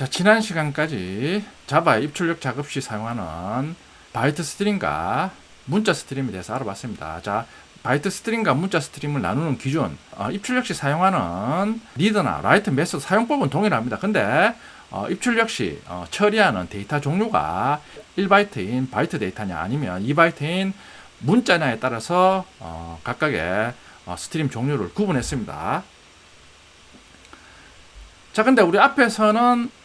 자, 지난 시간까지 자바의 입출력 작업 시 사용하는 바이트 스트림과 문자 스트림에 대해서 알아봤습니다. 자, 바이트 스트림과 문자 스트림을 나누는 기준, 어, 입출력 시 사용하는 리더나 라이트 메소드 사용법은 동일합니다. 근데 어, 입출력 시 어, 처리하는 데이터 종류가 1바이트인 바이트 데이터냐 아니면 2바이트인 문자냐에 따라서 어, 각각의 어, 스트림 종류를 구분했습니다. 자, 근데 우리 앞에서는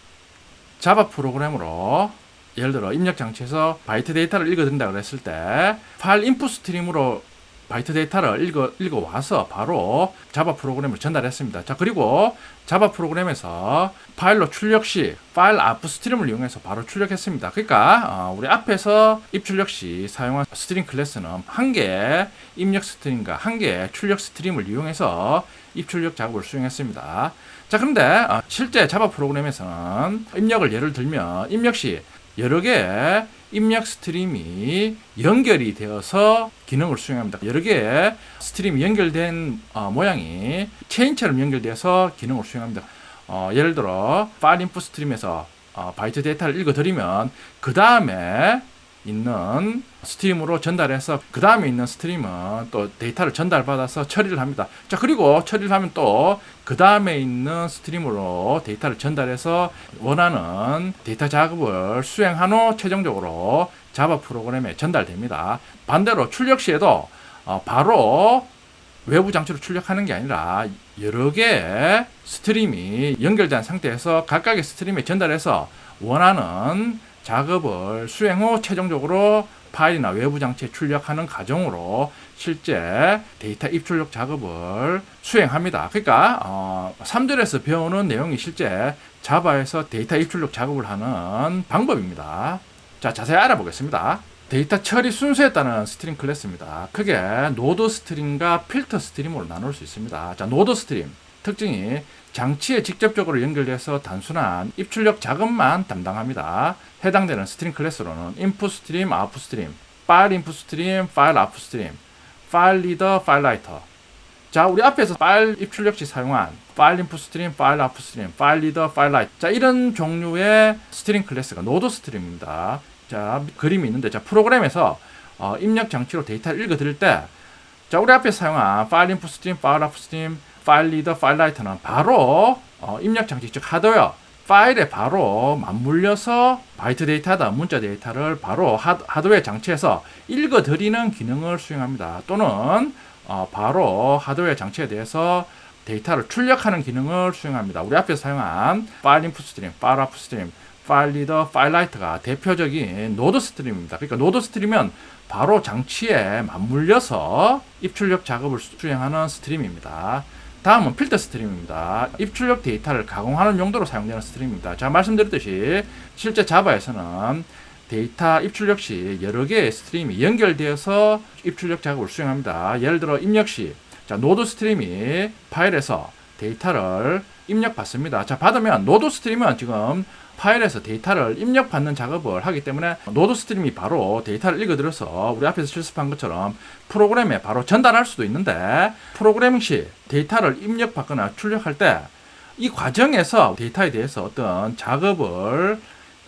자바 프로그램으로 예를 들어 입력 장치에서 바이트 데이터를 읽어든다 그랬을 때 파일 인풋 스트림으로 바이트 데이터를 읽어, 읽어 와서 바로 자바 프로그램을 전달했습니다. 자, 그리고 자바 프로그램에서 파일로 출력 시 파일 아프 스트림을 이용해서 바로 출력했습니다. 그러니까 어, 우리 앞에서 입출력 시 사용한 스트림 클래스는 한 개의 입력 스트림과 한 개의 출력 스트림을 이용해서 입출력 작업을 수행했습니다. 자, 그런데 어, 실제 자바 프로그램에서는 입력을 예를 들면 입력 시 여러 개의 입력 스트림이 연결이 되어서 기능을 수행합니다. 여러 개의 스트림이 연결된 어, 모양이 체인처럼 연결되어서 기능을 수행합니다. 어, 예를 들어 파일 인풋 스트림에서 어, 바이트 데이터를 읽어드리면 그 다음에 있는 스트림으로 전달해서 그 다음에 있는 스트림은 또 데이터를 전달받아서 처리를 합니다. 자 그리고 처리를 하면 또 그 다음에 있는 스트림으로 데이터를 전달해서 원하는 데이터 작업을 수행한 후 최종적으로 자바 프로그램에 전달됩니다. 반대로 출력 시에도 어, 바로 외부 장치로 출력하는 게 아니라 여러 개의 스트림이 연결된 상태에서 각각의 스트림에 전달해서 원하는 작업을 수행 후 최종적으로 파일이나 외부 장치에 출력하는 과정으로 실제 데이터 입출력 작업을 수행합니다. 그러니까 어, 3절에서 배우는 내용이 실제 자바에서 데이터 입출력 작업을 하는 방법입니다. 자, 자세히 알아보겠습니다. 데이터 처리 순서에 따른 스트림 클래스입니다. 크게 노드 스트림과 필터 스트림으로 나눌 수 있습니다. 자, 노드 스트림 특징이 장치에 직접적으로 연결돼서 단순한 입출력 작업만 담당합니다. 해당되는 스트림 클래스로는 인풋 스트림, 아웃풋 스트림, 파일 인풋 스트림, 파일 아웃풋 스트림, 파일 리더, 파일 라이터. 자, 우리 앞에서 파일 입출력 시 사용한 파일 인풋 스트림, 파일 아웃풋 스트림, 파일 리더, 파일 라이터. 자, 이런 종류의 스트림 클래스가 노드 스트림입니다. 자, 그림이 있는데, 자, 프로그램에서 어, 입력 장치로 데이터를 읽어 드릴 때, 자, 우리 앞에 사용한 파일 인풋 스트림, 파일 아웃풋 스트림, 파일 리더, 파일 라이터는 바로 어, 입력 장치, 즉 하드웨어, 파일에 바로 맞물려서 바이트 데이터다 문자 데이터를 바로 하드, 하드웨어 장치에서 읽어드리는 기능을 수행합니다. 또는 어, 바로 하드웨어 장치에 대해서 데이터를 출력하는 기능을 수행합니다. 우리 앞에서 사용한 파일 인풋 스트림, 파일 아웃풋 스트림, 파일 리더, 파일 라이터가 대표적인 노드 스트림입니다. 그러니까 노드 스트림은 바로 장치에 맞물려서 입출력 작업을 수행하는 스트림입니다. 다음은 필터 스트림입니다. 입출력 데이터를 가공하는 용도로 사용되는 스트림입니다. 자, 말씀드렸듯이 실제 자바에서는 데이터 입출력 시 여러 개의 스트림이 연결되어서 입출력 작업을 수행합니다. 예를 들어 입력 시 자, 노드 스트림이 파일에서 데이터를 입력 받습니다. 자, 받으면 노드 스트림은 지금 파일에서 데이터를 입력받는 작업을 하기 때문에 노드 스트림이 바로 데이터를 읽어들어서 우리 앞에서 실습한 것처럼 프로그램에 바로 전달할 수도 있는데 프로그래밍 시 데이터를 입력받거나 출력할 때 이 과정에서 데이터에 대해서 어떤 작업을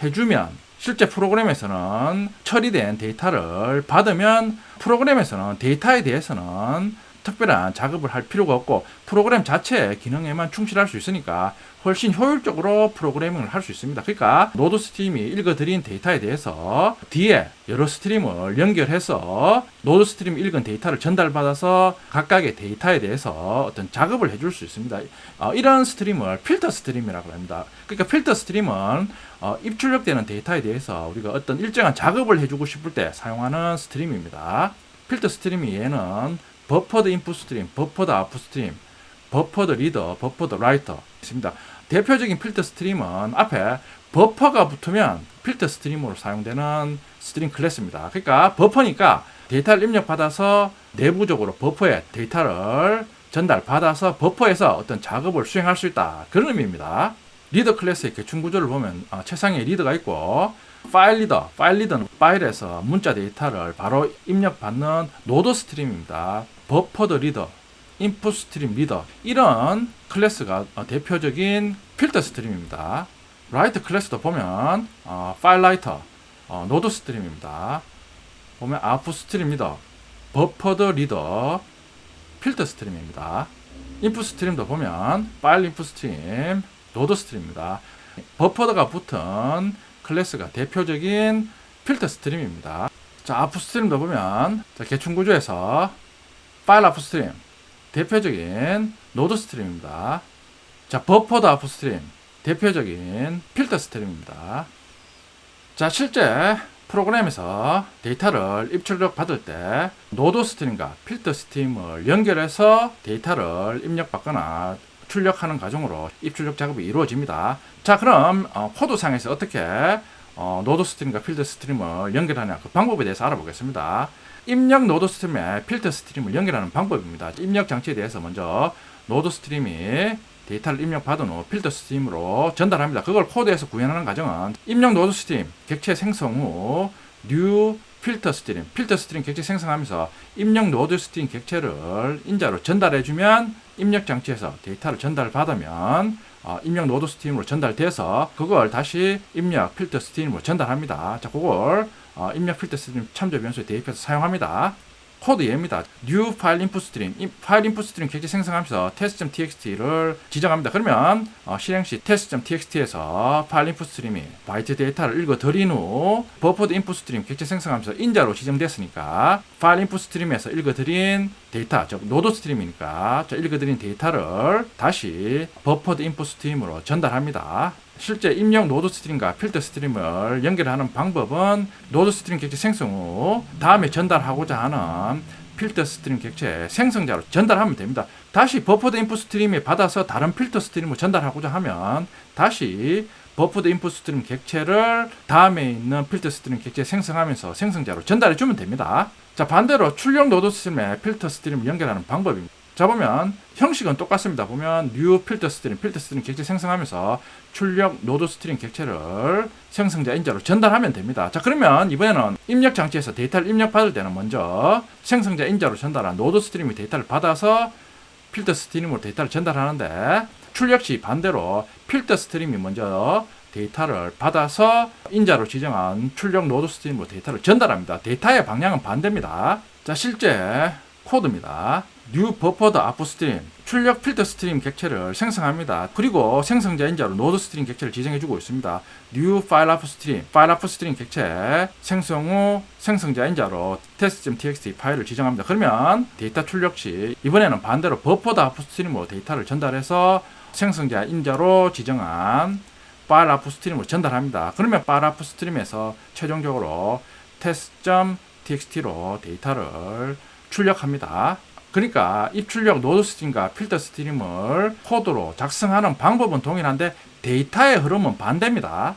해주면 실제 프로그램에서는 처리된 데이터를 받으면 프로그램에서는 데이터에 대해서는 특별한 작업을 할 필요가 없고 프로그램 자체의 기능에만 충실할 수 있으니까 훨씬 효율적으로 프로그래밍을 할 수 있습니다. 그러니까 노드 스트림이 읽어드린 데이터에 대해서 뒤에 여러 스트림을 연결해서 노드 스트림 읽은 데이터를 전달받아서 각각의 데이터에 대해서 어떤 작업을 해줄 수 있습니다. 어, 이런 스트림을 필터 스트림이라고 합니다. 그러니까 필터 스트림은 어, 입출력되는 데이터에 대해서 우리가 어떤 일정한 작업을 해주고 싶을 때 사용하는 스트림입니다. 필터 스트림이 얘는 버퍼드 인풋 스트림, 버퍼드 아웃풋 스트림, 버퍼드 리더, 버퍼드 라이터 있습니다. 대표적인 필터 스트림은 앞에 버퍼가 붙으면 필터 스트림으로 사용되는 스트림 클래스입니다. 그러니까 버퍼니까 데이터를 입력받아서 내부적으로 버퍼에 데이터를 전달받아서 버퍼에서 어떤 작업을 수행할 수 있다. 그런 의미입니다. 리더 클래스의 개충 구조를 보면 어, 최상의 리더가 있고 파일 리더, 파일 리더는 파일에서 문자 데이터를 바로 입력받는 노드 스트림입니다. 버퍼드 리더, 인풋 스트림 리더 이런 클래스가 어, 대표적인 필터 스트림입니다. 라이트 클래스도 보면 어, 파일 라이터 어, 노드 스트림입니다. 보면 아웃풋 스트림입니다. 버퍼드 리더 필터 스트림입니다. 인풋 스트림도 보면 파일 인풋 스트림 노드 스트림입니다. 버퍼드가 붙은 클래스가 대표적인 필터 스트림입니다. 자, 아웃풋 스트림도 보면 자, 개충 구조에서 파일 아웃풋 스트림 대표적인 노드 스트림입니다. 자, 버퍼드 아웃풋 스트림 대표적인 필터 스트림입니다. 자, 실제 프로그램에서 데이터를 입출력 받을 때 노드 스트림과 필터 스트림을 연결해서 데이터를 입력받거나 출력하는 과정으로 입출력 작업이 이루어집니다. 자, 그럼 어, 코드상에서 어떻게 어, 노드 스트림과 필터 스트림을 연결하냐 그 방법에 대해서 알아보겠습니다. 입력 노드 스트림에 필터 스트림을 연결하는 방법입니다. 입력 장치에 대해서 먼저 노드 스트림이 데이터를 입력받은 후 필터 스트림으로 전달합니다. 그걸 코드에서 구현하는 과정은 입력 노드 스트림 객체 생성 후 new 필터 스트림, 필터 스트림 객체 생성하면서 입력 노드 스트림 객체를 인자로 전달해주면 입력 장치에서 데이터를 전달받으면 어, 입력 노드 스트림으로 전달돼서 그걸 다시 입력 필터 스트림으로 전달합니다. 자, 그걸 어, 입력 필터 스트림 참조 변수에 대입해서 사용합니다. 코드 예입니다. new file input stream, 이 파일 인풋 스트림 객체 생성하면서 test.txt를 지정합니다. 그러면 어, 실행 시 test.txt에서 파일 인풋 스트림이 바이트 데이터를 읽어 드린 후 버퍼드 인풋 스트림 객체 생성하면서 인자로 지정됐으니까 파일 인풋 스트림에서 읽어 드린 데이터, 즉 노드 스트림이니까 저 읽어 드린 데이터를 다시 버퍼드 인풋 스트림으로 전달합니다. 실제 입력 노드 스트림과 필터 스트림을 연결하는 방법은 노드 스트림 객체 생성 후 다음에 전달하고자 하는 필터 스트림 객체 생성자로 전달하면 됩니다. 다시 버퍼드 인풋 스트림에 받아서 다른 필터 스트림을 전달하고자 하면 다시 버퍼드 인풋 스트림 객체를 다음에 있는 필터 스트림 객체 생성하면서 생성자로 전달해 주면 됩니다. 자 반대로 출력 노드 스트림에 필터 스트림을 연결하는 방법입니다. 자 보면 형식은 똑같습니다. 보면 new 필터 스트림, 필터 스트림 객체 생성하면서 출력 노드 스트림 객체를 생성자 인자로 전달하면 됩니다. 자 그러면 이번에는 입력 장치에서 데이터를 입력 받을 때는 먼저 생성자 인자로 전달한 노드 스트림이 데이터를 받아서 필터 스트림으로 데이터를 전달하는데 출력 시 반대로 필터 스트림이 먼저 데이터를 받아서 인자로 지정한 출력 노드 스트림으로 데이터를 전달합니다. 데이터의 방향은 반대입니다. 자 실제 코드입니다. New buffered output stream 출력 필터 스트림 객체를 생성합니다. 그리고 생성자 인자로 노드 스트림 객체를 지정해주고 있습니다. new file output stream 파일 output stream 객체 생성 후 생성자 인자로 test.txt 파일을 지정합니다. 그러면 데이터 출력 시 이번에는 반대로 buffered output stream으로 데이터를 전달해서 생성자 인자로 지정한 파일 output 스트림으로 전달합니다. 그러면 파일 output 스트림에서 최종적으로 test.txt로 데이터를 출력합니다. 그러니까 입출력 노드 스트림과 필터 스트림을 코드로 작성하는 방법은 동일한데 데이터의 흐름은 반대입니다.